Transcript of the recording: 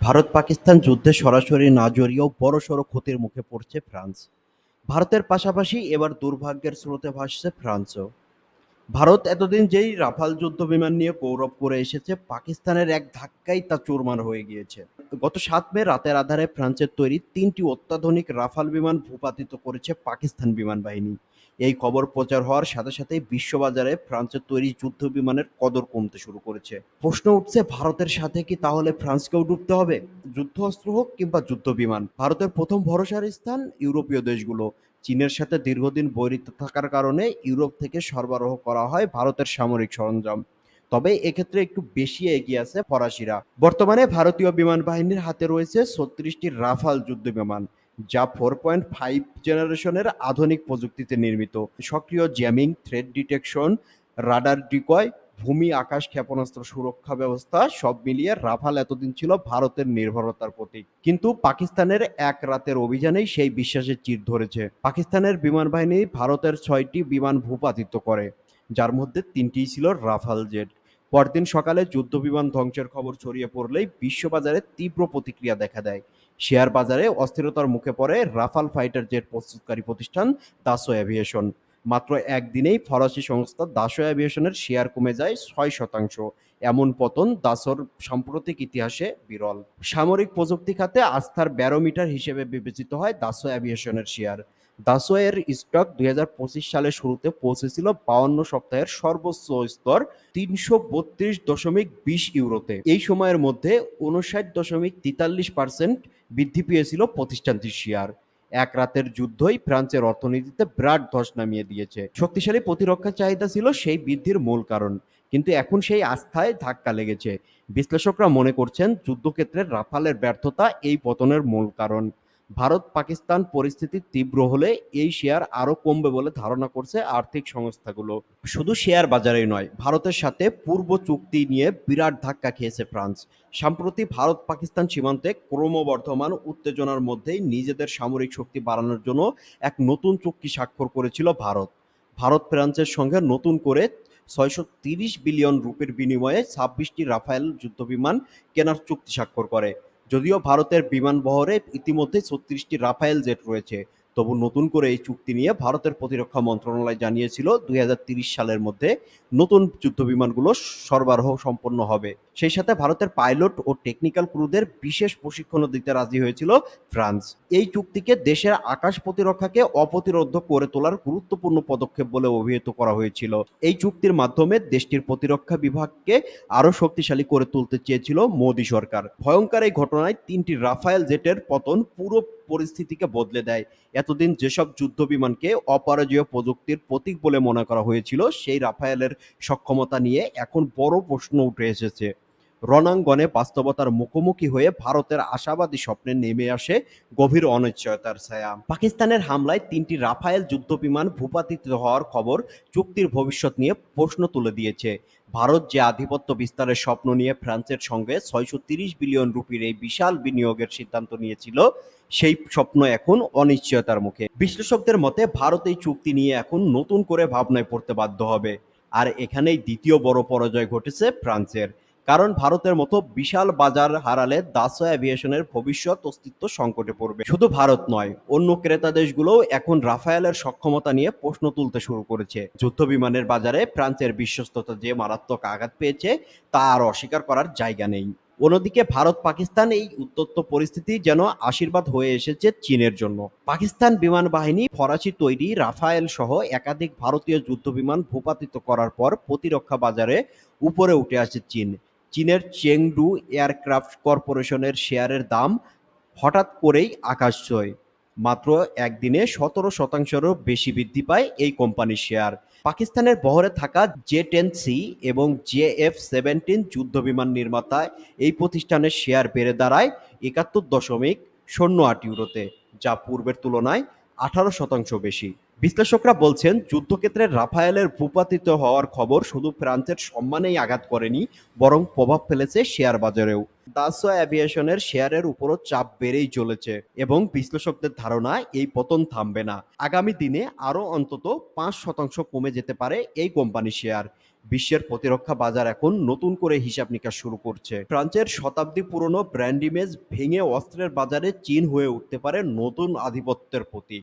ভারত পাকিস্তান যুদ্ধে সরাসরি না জড়িয়েও বড়সড় ক্ষতির মুখে পড়ছে ফ্রান্স। ভারতের পাশাপাশি এবার দুর্ভাগ্যের স্রোতে ভাসছে ফ্রান্সও। ভারত এতদিন যেই রাফাল যুদ্ধ বিমান নিয়ে গৌরব করে এসেছে, পাকিস্তানের এক ধাক্কাই তা চুরমার হয়ে গিয়েছে। গত সাত মে রাতের আধারে ফ্রান্সের তৈরি তিনটি অত্যাধুনিক রাফাল বিমান ভূপাতিত করেছে পাকিস্তান বিমান বাহিনী এই খবর প্রচার হওয়ার সাথে সাথেই বিশ্ববাজারে ফ্রান্সের তৈরি যুদ্ধ বিমানের কদর কমতে শুরু করেছে। প্রশ্ন উঠছে, ভারতের সাথে কি তাহলে ফ্রান্সকেও ডুবতে হবে? যুদ্ধ অস্ত্র হোক কিংবা যুদ্ধ বিমান, ভারতের প্রথম ভরসার স্থান ইউরোপীয় দেশগুলো। চীনের সাথে দীর্ঘদিন বৈরিত্ব থাকার কারণে ইউরোপ থেকে সরবরাহ করা হয় ভারতের সামরিক সরঞ্জাম। তবে এক্ষেত্রে একটু বেশি এগিয়ে আছে ফরাসিরা। বর্তমানে ভারতীয় বিমান বাহিনীর হাতে রয়েছে ছত্রিশটি রাফাল যুদ্ধ বিমান, যা ফোর পয়েন্ট ফাইভ জেনারেশনের আধুনিক প্রযুক্তিতে নির্মিত। সক্রিয় jamming threat detection, radar decoy ভূমি, আকাশ, ক্ষেপণাস্ত্র সুরক্ষা ব্যবস্থা সব মিলিয়ে রাফাল এতদিন ছিল ভারতের নির্ভরতার প্রতীক। কিন্তু পাকিস্তানের এক রাতের অভিযানেই সেই বিশ্বাসের চির ধরেছে। পাকিস্তানের বিমান বাহিনী ভারতের ছয়টি বিমান ভূপাতিত করে, যার মধ্যে তিনটিই ছিল রাফাল জেট। পরদিন সকালে যুদ্ধ বিমান ধ্বংসের খবর ছড়িয়ে পড়লেই বিশ্ববাজারে তীব্র প্রতিক্রিয়া দেখা দেয়। শেয়ার বাজারে অস্থিরতার মুখে পড়ে রাফাল ফাইটার জেট প্রস্তুতকারী প্রতিষ্ঠান দাসো অ্যাভিয়েশন মাত্র একদিনেই ফরাসি সংস্থা দাসো অ্যাভিয়েশনের শেয়ার কমে যায় ছয় শতাংশ। এমন পতন দাসোর সাম্প্রতিক ইতিহাসে বিরল। সামরিক প্রযুক্তি খাতে আস্থার ব্যারোমিটার হিসেবে বিবেচিত হয় দাসো অ্যাভিয়েশনের শেয়ার। দাসো এর স্টক দুই হাজার পঁচিশ সালের শুরুতে পৌঁছেছিল বাউন্ন সপ্তাহের সর্বোচ্চ স্তর তিনশো বত্রিশ দশমিক বিশ ইউরোতে। এই সময়ের মধ্যে উনষাট দশমিক তেতাল্লিশ পার্সেন্ট বৃদ্ধি পেয়েছিল প্রতিষ্ঠানটির শেয়ার। এক রাতের যুদ্ধই ফ্রান্সের অর্থনীতিতে বিরাট ধস নামিয়ে দিয়েছে। শক্তিশালী প্রতিরক্ষা চাহিদা ছিল সেই বৃদ্ধির মূল কারণ, কিন্তু এখন সেই আস্থায় ধাক্কা লেগেছে। বিশ্লেষকরা মনে করছেন, যুদ্ধক্ষেত্রে রাফালের ব্যর্থতা এই পতনের মূল কারণ। ভারত পাকিস্তান পরিস্থিতি তীব্র হলে এই শেয়ার আরও কমবে বলে ধারণা করছে আর্থিক সংস্থাগুলো। শুধু শেয়ার বাজারেই নয়, ভারতের সাথে পূর্ব চুক্তি নিয়ে বিরাট ধাক্কা খেয়েছে ফ্রান্স। সম্প্রতি ভারত পাকিস্তান সীমান্তে ক্রমবর্ধমান উত্তেজনার মধ্যেই নিজেদের সামরিক শক্তি বাড়ানোর জন্য এক নতুন চুক্তি স্বাক্ষর করেছিল ভারত। ভারত ফ্রান্সের সঙ্গে নতুন করে ছয়শো বিলিয়ন রুপির বিনিময়ে ছাব্বিশটি রাফায়েল যুদ্ধবিমান কেনার চুক্তি স্বাক্ষর করে। যদিও ভারতের বিমান বহরে ইতিমধ্যে ছত্রিশটি রাফায়েল জেট রয়েছে। তবু নতুন করে এই চুক্তি নিয়ে ভারতের প্রতিরক্ষা মন্ত্রণালয় জানিয়েছিল দুই সালের মধ্যে নতুন যুদ্ধবিমানগুলো সরবরাহ সম্পন্ন হবে। সেই সাথে ভারতের পাইলট ও টেকনিক্যাল ক্রুদের বিশেষ প্রশিক্ষণও দিতে রাজি হয়েছিল ফ্রান্স। এই চুক্তিকে দেশের আকাশ প্রতিরক্ষাকে অপ্রতিরোধ করে তোলার গুরুত্বপূর্ণ পদক্ষেপ বলে অভিহিত করা হয়েছিল। এই চুক্তির মাধ্যমে দেশটির প্রতিরক্ষা বিভাগকে আরও শক্তিশালী করে তুলতে চেয়েছিল মোদী সরকার। ভয়ঙ্কর এই ঘটনায় তিনটি রাফায়েল জেটের পতন পুরো পরিস্থিতিকে বদলে দেয়। এতদিন যেসব যুদ্ধ বিমানকে অপরাজয় প্রযুক্তির প্রতীক বলে মনে করা হয়েছিল, সেই রাফায়েলের সক্ষমতা নিয়ে এখন বড় প্রশ্ন উঠে এসেছে। রণাঙ্গনে বাস্তবতার মুখোমুখি হয়ে ভারতের আশাবাদী স্বপ্নে নেমে আসে গভীর অনিশ্চয়তার ছায়া। পাকিস্তানের হামলায় তিনটি রাফায়েল যুদ্ধ বিমান ভূপাতিত হওয়ার খবর চুক্তির ভবিষ্যৎ নিয়ে প্রশ্ন তুলে দিয়েছে। ভারত যে আধিপত্য বিস্তারের স্বপ্ন নিয়ে ফ্রান্সের সঙ্গে ছয়শো বিলিয়ন রুপির এই বিশাল বিনিয়োগের সিদ্ধান্ত নিয়েছিল, সেই স্বপ্ন এখন অনিশ্চয়তার মুখে। বিশ্লেষকদের মতে, ভারত এই চুক্তি নিয়ে এখন নতুন করে ভাবনায় পড়তে বাধ্য হবে। আর এখানেই দ্বিতীয় বড় পরাজয় ঘটেছে ফ্রান্সের। কারণ ভারতের মতো বিশাল বাজার হারালে দাসো অ্যাভিয়েশনের ভবিষ্যৎ অস্তিত্ব সংকটে পড়বে। শুধু ভারত নয়, অন্য ক্রেতা দেশগুলোও এখন রাফায়েলের সক্ষমতা নিয়ে প্রশ্ন তুলতে শুরু করেছে। যুদ্ধ বিমানের বাজারে ফ্রান্সের বিশ্বস্ততা যে মারাত্মক আঘাত পেয়েছে, তা আর অস্বীকার করার জায়গা নেই। অন্যদিকে ভারত, পাকিস্তান এই উত্তপ্ত পরিস্থিতি যেন আশীর্বাদ হয়ে এসেছে চীনের জন্য। পাকিস্তান বিমান বাহিনী ফরাসি তৈরি রাফায়েল সহ একাধিক ভারতীয় যুদ্ধ বিমান ভূপাতিত করার পর প্রতিরক্ষা বাজারে উপরে উঠে আসে চীন। চীনের চেংডু এয়ারক্রাফট কর্পোরেশনের শেয়ারের দাম হঠাৎ করেই আকাশ ছোঁয় মাত্র একদিনে সতেরো শতাংশেরও বেশি বৃদ্ধি পায় এই কোম্পানির শেয়ার। পাকিস্তানের বহরে থাকা জে টেন সি এবং জে এফ সেভেন্টিন যুদ্ধবিমান নির্মাতায় এই প্রতিষ্ঠানের শেয়ার বেড়ে দাঁড়ায় একাত্তর দশমিক শূন্য আট ইউরোতে, যা পূর্বের তুলনায় আঠারো শতাংশ বেশি। বিশ্লেষকরা বলছেন, যুদ্ধক্ষেত্রে রাফায়েলের ভূপাতিত হওয়ার খবর শুধু ফ্রান্সের সম্মানেই আঘাত করেনি, বরং প্রভাব ফেলেছে শেয়ার বাজারেও। দাসো অ্যাভিয়েশনের শেয়ারের উপরও চাপ বেড়েই চলেছে এবং বিশ্লেষকদের ধারণা এই পতন থামবে না। আগামী দিনে আরও অন্তত পাঁচ শতাংশ কমে যেতে পারে এই কোম্পানির শেয়ার। বিশ্বের প্রতিরক্ষা বাজার এখন নতুন করে হিসাব নিকাশ শুরু করছে। ফ্রান্সের শতাব্দী পুরনো ব্র্যান্ড ইমেজ ভেঙে অস্ত্রের বাজারে চীন হয়ে উঠতে পারে নতুন আধিপত্যের প্রতীক।